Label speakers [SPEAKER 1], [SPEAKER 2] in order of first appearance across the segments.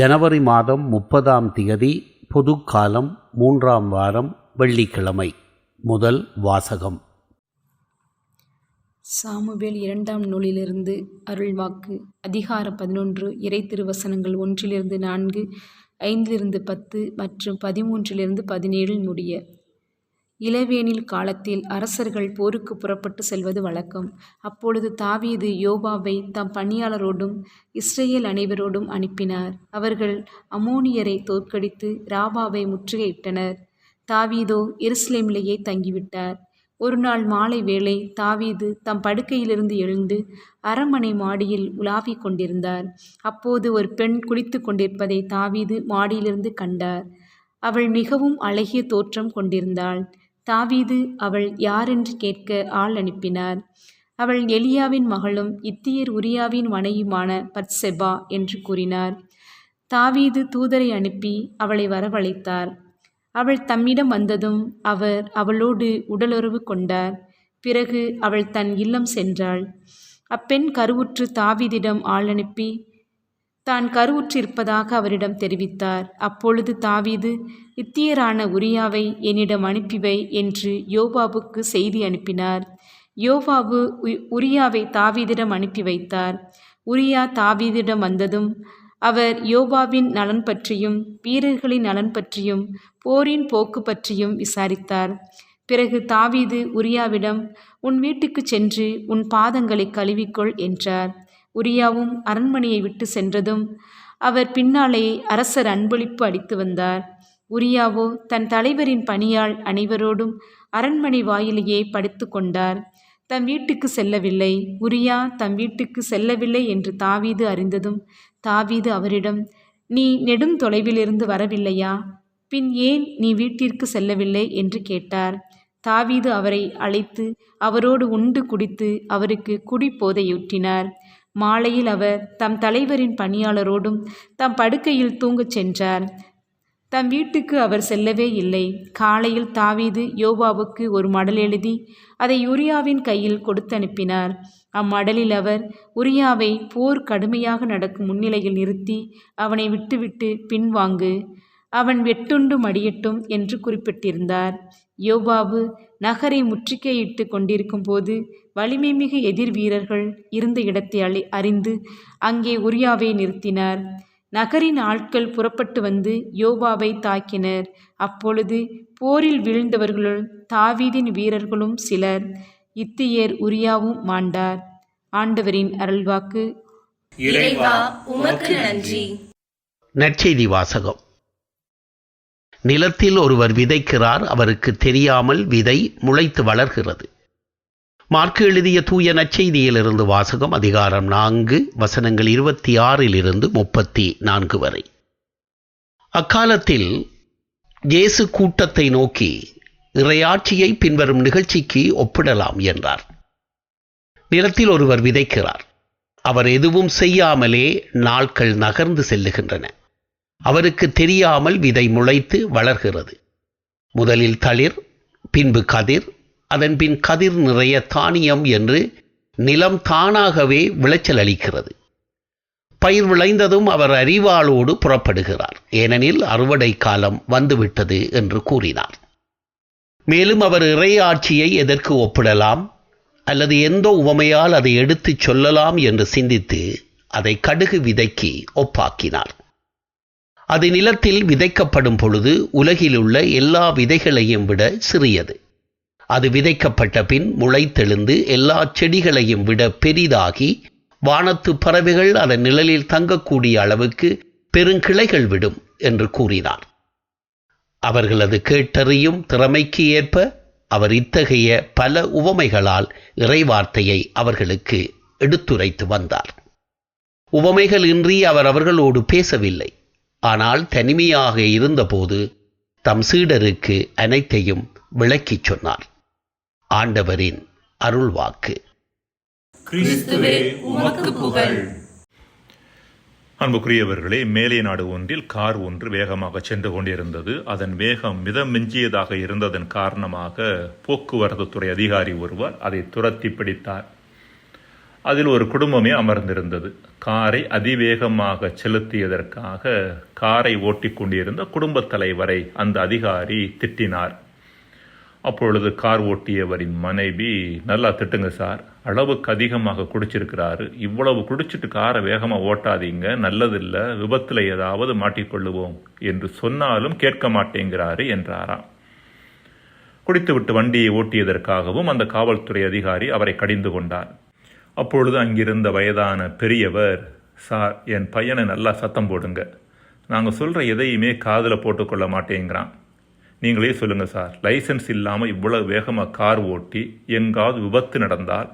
[SPEAKER 1] ஜனவரி மாதம் முப்பதாம் திகதி பொதுக்காலம் மூன்றாம் வாரம் வெள்ளிக்கிழமை. முதல் வாசகம்.
[SPEAKER 2] சாமுவேல் இரண்டாம் நூலிலிருந்து அருள்வாக்கு. அதிகார பதினொன்று இறை திருவசனங்கள் ஒன்றிலிருந்து நான்கு ஐந்திலிருந்து பத்து மற்றும் பதிமூன்றிலிருந்து பதினேழில் முடிய. இளவேனில் காலத்தில் அரசர்கள் போருக்கு புறப்பட்டு செல்வது வழக்கம். அப்பொழுது தாவீது யோபாவை தம் பணியாளரோடும் இஸ்ரேல் அனைவரோடும் அனுப்பினார். அவர்கள் அமோனியரை தோற்கடித்து ராபாவை முற்றுகையிட்டனர். தாவீதோ எருசலேமிலேயே தங்கிவிட்டார். ஒரு நாள் மாலை வேளை தாவீது தம் படுக்கையிலிருந்து எழுந்து அரண்மனை மாடியில் உலாவிக் கொண்டிருந்தார். அப்போது ஒரு பெண் குளித்து கொண்டிருப்பதை தாவீது மாடியிலிருந்து கண்டார். அவள் மிகவும் அழகிய தோற்றம் கொண்டிருந்தாள். தாவீது அவள் யாரென்று கேட்க ஆள் அனுப்பினார். அவள் எலியாவின் மகளும் இத்தியர் உரியாவின் மனைவியுமான பர்செபா என்று கூறினார். தாவீது தூதரை அனுப்பி அவளை வரவழைத்தார். அவள் தம்மிடம் வந்ததும் அவர் அவளோடு உடலுறவு கொண்டார். பிறகு அவள் தன் இல்லம் சென்றாள். அப்பெண் கருவுற்று தாவீதிடம் ஆள் அனுப்பி தான் கருவுற்றிருப்பதாக அவரிடம் தெரிவித்தார். அப்பொழுது தாவீது இத்தியரான உரியாவை என்னிடம் அனுப்பிவை என்று யோபாவுக்கு செய்தி அனுப்பினார். யோவாவு உ- உரியாவை தாவீதிடம் அனுப்பி வைத்தார். உரியா தாவீதிடம் வந்ததும் அவர் யோபாவின் நலன் பற்றியும் வீரர்களின் நலன் பற்றியும் போரின் போக்கு பற்றியும் விசாரித்தார். பிறகு தாவீது உரியாவிடம் உன் வீட்டுக்குச் சென்று உன் பாதங்களை கழுவிக்கொள் என்றார். உரியாவும் அரண்மனையை விட்டு சென்றதும் அவர் பின்னாலே அரசர் அன்பளிப்பு அளித்து வந்தார். உரியாவோ தன் தலைவரின் பணியாள் அனைவரோடும் அரண்மனை வாயிலேயே படுத்து கொண்டார். தம் வீட்டுக்கு செல்லவில்லை. உரியா தம் வீட்டுக்கு செல்லவில்லை என்று தாவீது அறிந்ததும் தாவீது அவரிடம் நீ நெடும் தொலைவிலிருந்து வரவில்லையா? பின் ஏன் நீ வீட்டிற்கு செல்லவில்லை? என்று கேட்டார். தாவீது அவரை அழைத்து அவரோடு உண்டு குடித்து அவருக்கு குடிபோதையூட்டினார். மாலையில் அவர் தம் தலைவரின் பணியாளரோடும் தம் படுக்கையில் தூங்கச் சென்றார். தம் வீட்டுக்கு அவர் செல்லவே இல்லை. காலையில் தாவீது யோபாவுக்கு ஒரு மடல் எழுதி அதை உரியாவின் கையில் கொடுத்து அனுப்பினார் அம்மடலில் அவர் உரியாவை போர் கடுமையாக நடக்கும் முன்னிலையில் நிறுத்தி அவனை விட்டுவிட்டு பின்வாங்கு. அவன் வெட்டுண்டு மடியட்டும் என்று குறிப்பிட்டிருந்தார். யோபாவு நகரை முற்றுகையிட்டு கொண்டிருக்கும் போது வலிமை மிகு எதிர் வீரர்கள் இருந்த இடத்தை அழி அறிந்து அங்கே உரியாவை நிறுத்தினார். நகரின் ஆட்கள் புறப்பட்டு வந்து யோபாவை தாக்கினர். அப்பொழுது போரில் வீழ்ந்தவர்களுள் தாவீதின் வீரர்களும் சிலர். இத்தியர் உரியாவும் மாண்டார். ஆண்டவரின் அருள்வாக்கு.
[SPEAKER 3] இறைவா உமக்கு நன்றி.
[SPEAKER 1] நற்செய்தி வாசகம். நிலத்தில் ஒருவர் விதைக்கிறார் அவருக்கு தெரியாமல் விதை முளைத்து வளர்கிறது. மார்க்கு எழுதிய தூய நற்செய்தியிலிருந்து வாசகம் அதிகாரம் நான்கு வசனங்கள் இருபத்தி ஆறிலிருந்து முப்பத்தி நான்கு வரை. அக்காலத்தில் இயேசு கூட்டத்தை நோக்கி இறையாட்சியை பின்வரும் நிகழ்ச்சிக்கு ஒப்பிடலாம் என்றார். நிலத்தில் ஒருவர் விதைக்கிறார். அவர் எதுவும் செய்யாமலே நாட்கள் நகர்ந்து செல்லுகின்றன. அவருக்கு தெரியாமல் விதை முளைத்து வளர்கிறது. முதலில் தளிர் பின்பு கதிர் அதன்பின் கதிர் நிறைய தானியம் என்று நிலம் தானாகவே விளைச்சல் அளிக்கிறது. பயிர் விளைந்ததும் அவர் அறிவாளோடு புறப்படுகிறார். ஏனெனில் அறுவடை காலம் வந்துவிட்டது என்று கூறினார். மேலும் அவர் இறையாட்சியை எதற்கு ஒப்பிடலாம்? அல்லது எந்த உவமையால் அதை எடுத்துச் சொல்லலாம் என்று சிந்தித்து அதை கடுகு விதைக்கு ஒப்பாக்கினார். அது நிலத்தில் விதைக்கப்படும் பொழுது உலகிலுள்ள எல்லா விதைகளையும் விட சிறியது. அது விதைக்கப்பட்ட பின் முளைத்தெழுந்து எல்லா செடிகளையும் விட பெரிதாகி வானத்து பறவைகள் அதன் நிழலில் தங்கக்கூடிய அளவுக்கு பெருங்கிளைகள் விடும் என்று கூறினார். அவர்களது கேட்டறியும் திறமைக்கு ஏற்ப அவர் இத்தகைய பல உவமைகளால் இறைவார்த்தையை அவர்களுக்கு எடுத்துரைத்து வந்தார். உவமைகள் இன்றி அவர் அவர்களோடு பேசவில்லை. ஆனால் தனிமையாக இருந்தபோது தம் சீடருக்கு அனைத்தையும் விளக்கிச் சொன்னார். ஆண்டவரின் அருள்வாக்கு.
[SPEAKER 3] கிறிஸ்துவே உமக்கு புகழ்.
[SPEAKER 4] அன்புக்குரியவர்களே மேலே நாடு ஒன்றில் கார் ஒன்று வேகமாக சென்று கொண்டிருந்தது. அதன் வேகம் மிதம் மிஞ்சியதாக இருந்ததன் காரணமாக போக்குவரத்து துறை அதிகாரி ஒருவர் அதை துரத்தி பிடித்தார். அதில் ஒரு குடும்பமே அமர்ந்திருந்தது. காரை அதிவேகமாக செலுத்தியதற்காக காரை ஓட்டிக் கொண்டிருந்த குடும்பத் தலைவரை அந்த அதிகாரி திட்டினார். அப்பொழுது கார் ஓட்டியவரின் மனைவி நல்லா திட்டுங்க சார் அளவுக்கு அதிகமாக குடிச்சிருக்கிறாரு. இவ்வளவு குடிச்சிட்டு காரை வேகமாக ஓட்டாதீங்க நல்லதில்லை விபத்தில் ஏதாவது மாட்டிக்கொள்ளுவோம் என்று சொன்னாலும் கேட்க மாட்டேங்கிறாரு என்றாராம். குடித்துவிட்டு வண்டியை ஓட்டியதற்காகவும் அந்த காவல்துறை அதிகாரி அவரை கடிந்து கொண்டார். அப்பொழுது அங்கிருந்த வயதான பெரியவர் சார் என் பையனை நல்லா சத்தம் போடுங்க. நாங்கள் சொல்கிற எதையுமே காதில் போட்டுக்கொள்ள மாட்டேங்கிறான். நீங்களே சொல்லுங்கள் சார். லைசன்ஸ் இல்லாமல் இவ்வளோ வேகமாக கார் ஓட்டி எங்காவது விபத்து நடந்தால்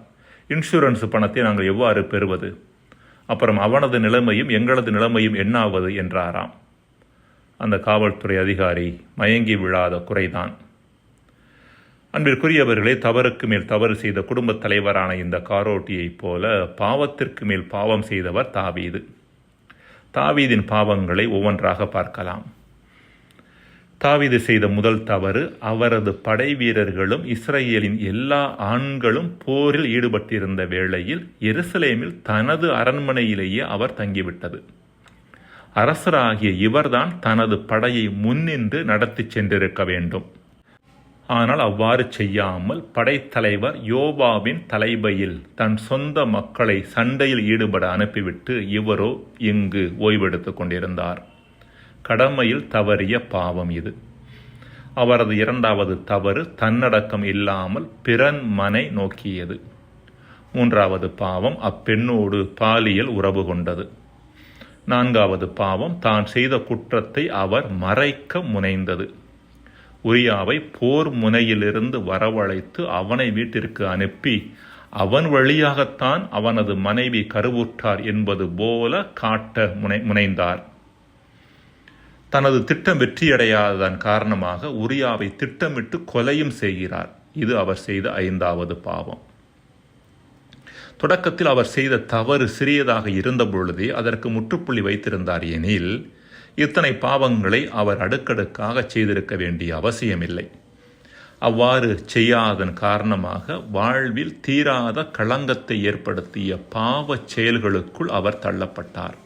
[SPEAKER 4] இன்சூரன்ஸ் பணத்தை நாங்கள் எவ்வாறு பெறுவது? அப்புறம் அவனது நிலைமையும் எங்களது நிலைமையும் என்னாவது? என்றாராம். அந்த காவல்துறை அதிகாரி மயங்கி விழாத குறைதான். அன்பிற்குரியவர்களே தவறுக்கு மேல் தவறு செய்த குடும்பத் தலைவரான இந்த காரோட்டியைப் போல பாவத்திற்கு மேல் பாவம் செய்தவர் தாவீது. தாவீதின் பாவங்களை ஒவ்வொன்றாக பார்க்கலாம். தாவீது செய்த முதல் தவறு அவரது படை வீரர்களும் இஸ்ரேலின் எல்லா ஆண்களும் போரில் ஈடுபட்டிருந்த வேளையில் எருசலேமில் தனது அரண்மனையிலேயே அவர் தங்கிவிட்டது. அரசராகிய இவர்தான் தனது படையை முன்னின்று நடத்தி சென்றிருக்க வேண்டும். ஆனால் அவ்வாறு செய்யாமல் படைத்தலைவர் யோபாவின் தலைமையில் தன் சொந்த மக்களை சண்டையில் ஈடுபட அனுப்பிவிட்டு இவரோ இங்கு ஓய்வெடுத்து கொண்டிருந்தார். கடமையில் தவறிய பாவம் இது. அவரது இரண்டாவது தவறு தன்னடக்கம் இல்லாமல் பிறன் மனை நோக்கியது. மூன்றாவது பாவம் அப்பெண்ணோடு பாலியல் உறவு கொண்டது. நான்காவது பாவம் தான் செய்த குற்றத்தை அவர் மறைக்க முனைந்தது. உரியாவை போர் முனையிலிருந்து வரவழைத்து அவனை வீட்டிற்கு அனுப்பி அவன் வழியாகத்தான் அவனது மனைவி கருவுற்றார் என்பது போல காட்ட முனை முனைந்தார். தனது திட்டம் வெற்றியடையாததன் காரணமாக உரியாவை திட்டமிட்டு கொலையும் செய்கிறார். இது அவர் செய்த ஐந்தாவது பாவம். தொடக்கத்தில் அவர் செய்த தவறு சிறியதாக இருந்த பொழுதே அதற்கு முற்றுப்புள்ளி வைத்திருந்தார். எனில் இத்தனை பாவங்களை அவர் அடுக்கடுக்காக செய்திருக்க வேண்டிய அவசியமில்லை. அவ்வாறு செய்யாதன் காரணமாக வாழ்வில் தீராத களங்கத்தை ஏற்படுத்திய பாவச் செயல்களுக்குள் அவர் தள்ளப்பட்டார்.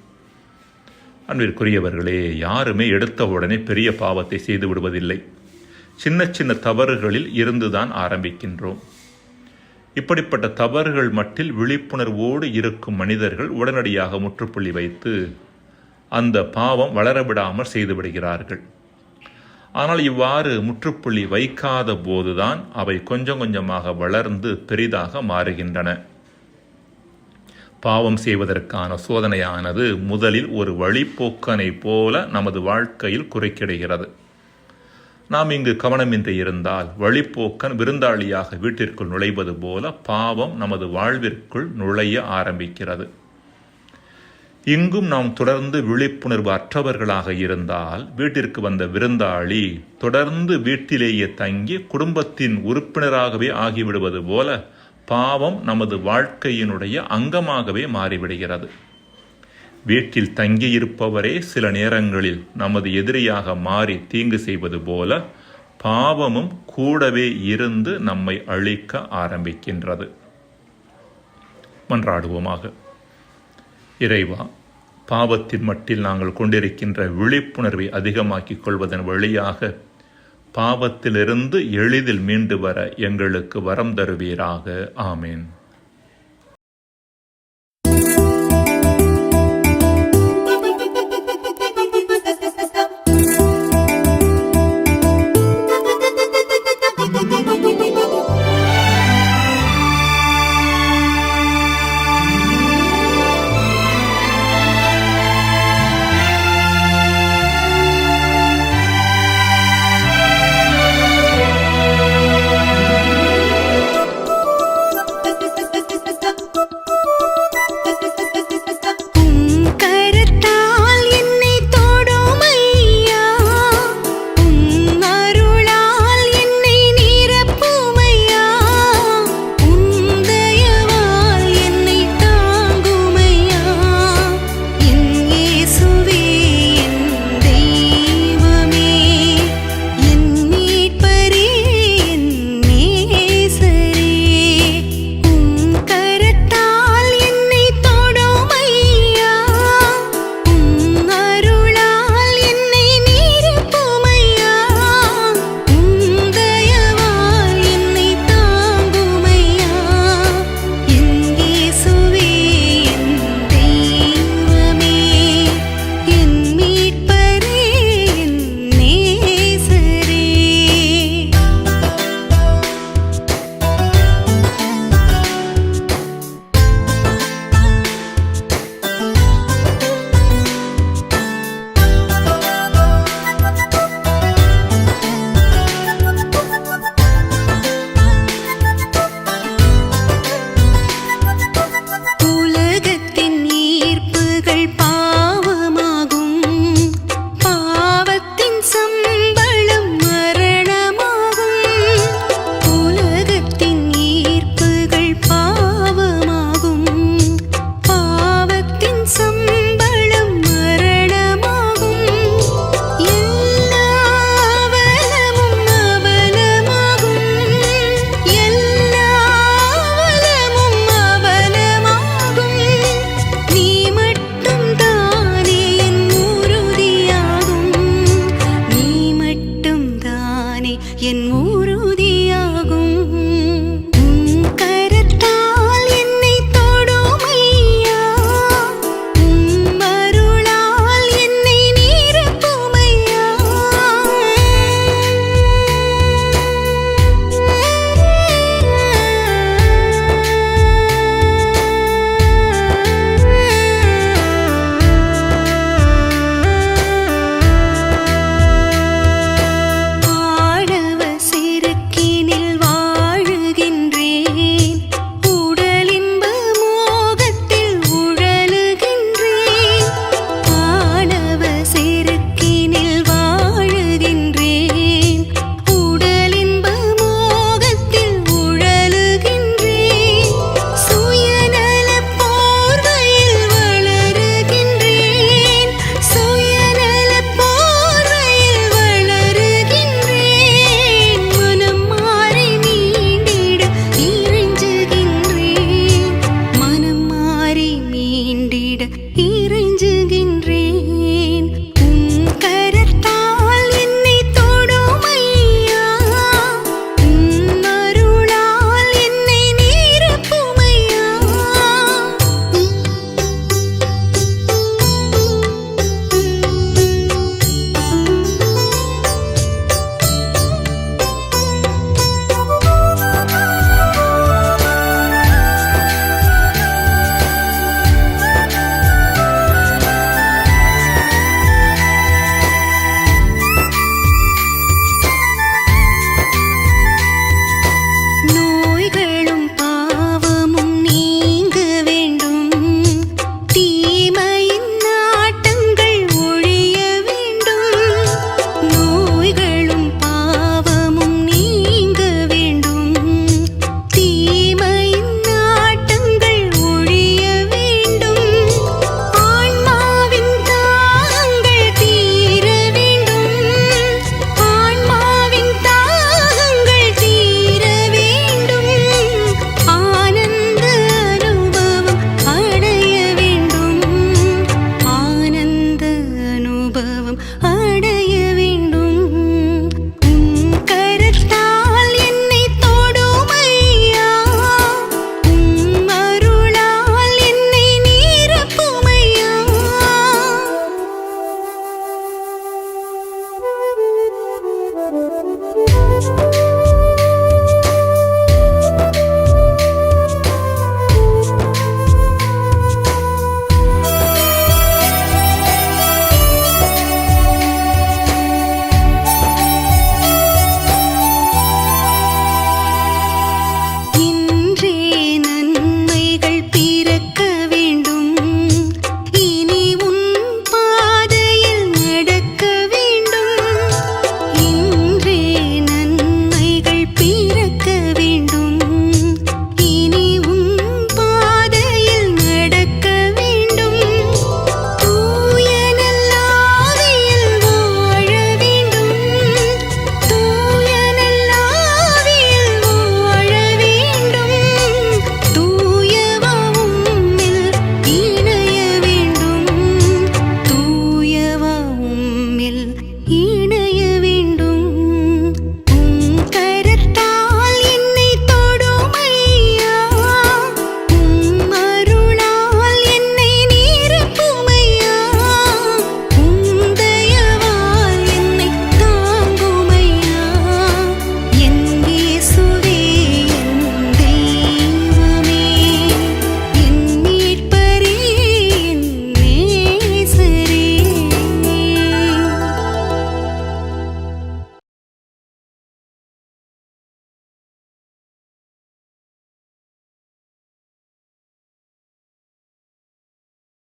[SPEAKER 4] அன்பிற்குரியவர்களே யாருமே எடுத்த உடனே பெரிய பாவத்தை செய்து விடுவதில்லை. சின்ன சின்ன தவறுகளில் இருந்துதான் ஆரம்பிக்கின்றோம். இப்படிப்பட்ட தவறுகள் மட்டில் விழிப்புணர்வோடு இருக்கும் மனிதர்கள் உடனடியாக முற்றுப்புள்ளி வைத்து அந்த பாவம் வளரவிடாமல் செய்துவிடுகிறார்கள் ஆனால் இவ்வாறு முற்றுப்புள்ளி வைக்காத போதுதான் அவை கொஞ்சம் கொஞ்சமாக வளர்ந்து பெரிதாக மாறுகின்றன. பாவம் செய்வதற்கான சோதனையானது முதலில் ஒரு வழிப்போக்கனை போல நமது வாழ்க்கையில் குறுக்கிடுகிறது. நாம் இங்கு கவனமின்றி இருந்தால் வழிப்போக்கன் விருந்தாளியாக வீட்டிற்குள் நுழைவது போல பாவம் நமது வாழ்விற்குள் நுழைய ஆரம்பிக்கிறது. இங்கும் நாம் தொடர்ந்து விழிப்புணர்வு அற்றவர்களாக இருந்தால் வீட்டிற்கு வந்த விருந்தாளி தொடர்ந்து வீட்டிலேயே தங்கி குடும்பத்தின் உறுப்பினராகவே ஆகிவிடுவது போல பாவம் நமது வாழ்க்கையினுடைய அங்கமாகவே மாறிவிடுகிறது. வீட்டில் தங்கியிருப்பவரே சில நேரங்களில் நமது எதிரியாக மாறி தீங்கு செய்வது போல பாவமும் கூடவே இருந்து நம்மை அழிக்க ஆரம்பிக்கின்றது. மன்றாடுவோமாக. இறைவா பாவத்தின் மட்டில் நாங்கள் கொண்டிருக்கின்ற விழிப்புணர்வை அதிகமாக்கிக் கொள்வதன் வழியாக பாவத்திலிருந்து எளிதில் மீண்டு வர எங்களுக்கு வரம் தருவீராக. ஆமேன்.